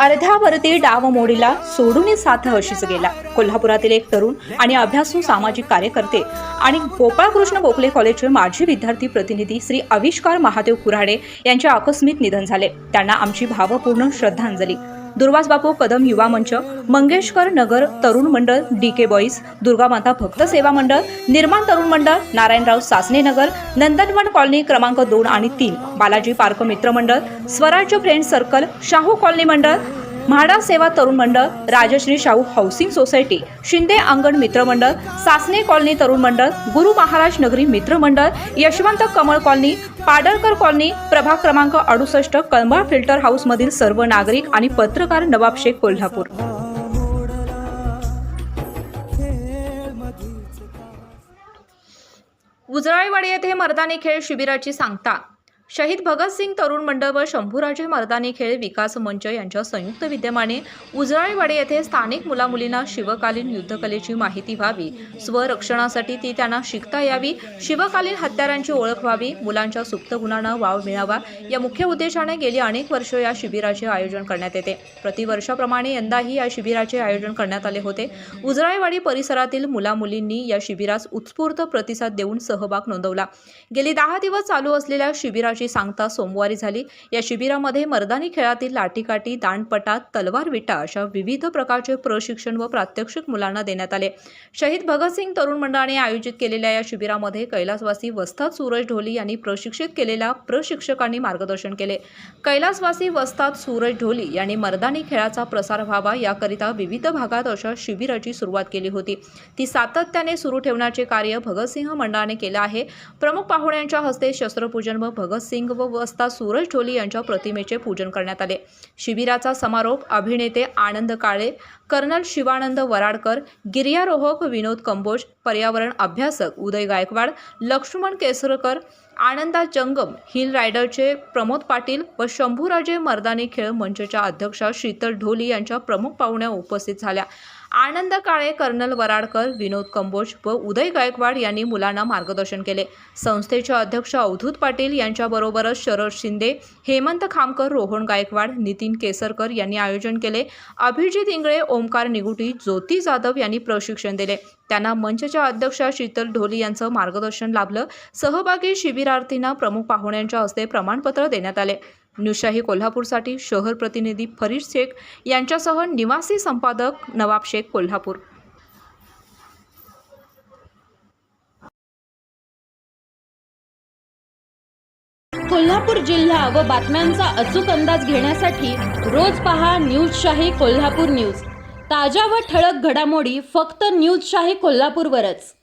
अर्ध्यावरती डाव मोडीला सोडून साथ अशीच गेला. कोल्हापुरातील एक तरुण आणि अभ्यासू सामाजिक कार्यकर्ते आणि गोपाळकृष्ण गोखले कॉलेजचे माजी विद्यार्थी प्रतिनिधी श्री आविष्कार महादेव कुऱ्हाडे यांचे आकस्मिक निधन झाले. त्यांना आमची भावपूर्ण श्रद्धांजली. दुर्वास बापू कदम युवा मंच मंगेशकर नगर तरुण मंडळ डी के बॉईज दुर्गामाता भक्त सेवा मंडळ निर्माण तरुण मंडळ नारायणराव सासने नगर नंदनवन कॉलनी क्रमांक दोन आणि तीन बालाजी पार्क मित्र मंडळ स्वराज्य फ्रेंड सर्कल शाहू कॉलनी मंडळ म्हाडा सेवा तरुण मंडळ राजश्री शाहू हाऊसिंग सोसायटी शिंदे अंगण मित्रमंडळ सासने कॉलनी तरुण मंडळ गुरु महाराज नगरी मित्रमंडळ यशवंत कमळ कॉलनी पाडळकर कॉलनी प्रभाग क्रमांक अडुसष्ट कळंबा फिल्टर हाऊस मधील सर्व नागरिक आणि पत्रकार नवाब शेख कोल्हापूर. उजळाईवाडी येथे मर्दानी खेळ शिबिराची सांगता. शहीद भगतसिंग तरुण मंडळ व शंभूराजे मर्दानी खेळ विकास मंच यांच्या संयुक्त विद्यमाने उजराळीवाडे येथे स्थानिक मुलामुलींना शिवकालीन युद्धकलेची माहिती व्हावी. स्वरक्षणासाठी ती त्यांना शिकता यावी. शिवकालीन हत्यारांची ओळख व्हावी. मुलांच्या सुप्त गुणांना वाव मिळावा. या मुख्य उद्देशाने गेली अनेक वर्ष या शिबिराचे आयोजन करण्यात येते. प्रतिवर्षाप्रमाणे यंदाही या शिबिराचे आयोजन करण्यात आले होते. उजराळीवाडी परिसरातील मुलामुलींनी या शिबिरास उत्स्फूर्त प्रतिसाद देऊन सहभाग नोंदवला. गेली दहा दिवस चालू असलेल्या शिबिरा शिबिराची सांगता सोमवारी झाली. या शिबिरामध्ये मर्दानी खेळातील लाठीकाठी दांडपटा तलवार विटा अशा विविध प्रकारचे प्रशिक्षण व प्रात्यक्षिक मुलांना देण्यात आले. शहीद भगतसिंग तरुण मंडळाने आयोजित केलेल्या या शिबिरामध्ये कैलासवासी वस्ताद सूरज ढोली यांनी प्रशिक्षित केलेल्या प्रशिक्षकांनी मार्गदर्शन केले. कैलासवासी वस्ताद सूरज ढोली यांनी मर्दानी खेळाचा प्रसार व्हावा याकरिता विविध भागात अशा शिबिराची सुरुवात केली होती. ती सातत्याने सुरू ठेवण्याचे कार्य भगतसिंह मंडळाने केलं आहे. प्रमुख पाहुण्यांच्या हस्ते शस्त्रपूजन व सिंग व वस्ता सूरज ढोली यांच्या प्रतिमेचे पूजन करण्यात आले. शिबिराचा समारोप अभिनेते आनंद काळे कर्नल शिवानंद वराडकर गिर्यारोहक विनोद कंबोज पर्यावरण अभ्यासक उदय गायकवाड लक्ष्मण केसरकर आनंदा जंगम हिल रायडरचे प्रमोद पाटील व शंभूराजे मर्दानी खेळ मंचच्या अध्यक्षा शीतल ढोली यांच्या प्रमुख पाहुण्या उपस्थित झाल्या. आनंद काळे कर्नल वराडकर विनोद कंबोज व उदय गायकवाड यांनी मुलांना मार्गदर्शन केले. संस्थेचे अध्यक्ष अवधूत पाटील यांच्याबरोबरच शरद शिंदे हेमंत खामकर रोहन गायकवाड नितीन केसरकर यांनी आयोजन केले. अभिजित इंगळे ओमकार निगुटी ज्योती जाधव यांनी प्रशिक्षण दिले. त्यांना मंचच्या अध्यक्षा शीतल ढोली यांचं मार्गदर्शन लाभलं. सहभागी शिबिरार्थींना प्रमुख पाहुण्यांच्या हस्ते प्रमाणपत्र देण्यात आले. न्यूजशाही कोल्हापूरसाठी शहर प्रतिनिधी फरीद शेख यांच्यासह निवासी संपादक नवाब शेख कोल्हापूर. कोल्हापूर जिल्हा व बातम्यांचा अचूक अंदाज घेण्यासाठी रोज पहा न्यूजशाही कोल्हापूर न्यूज. ताज्या व ठळक घडामोडी फक्त न्यूजशाही कोल्हापूरवरच.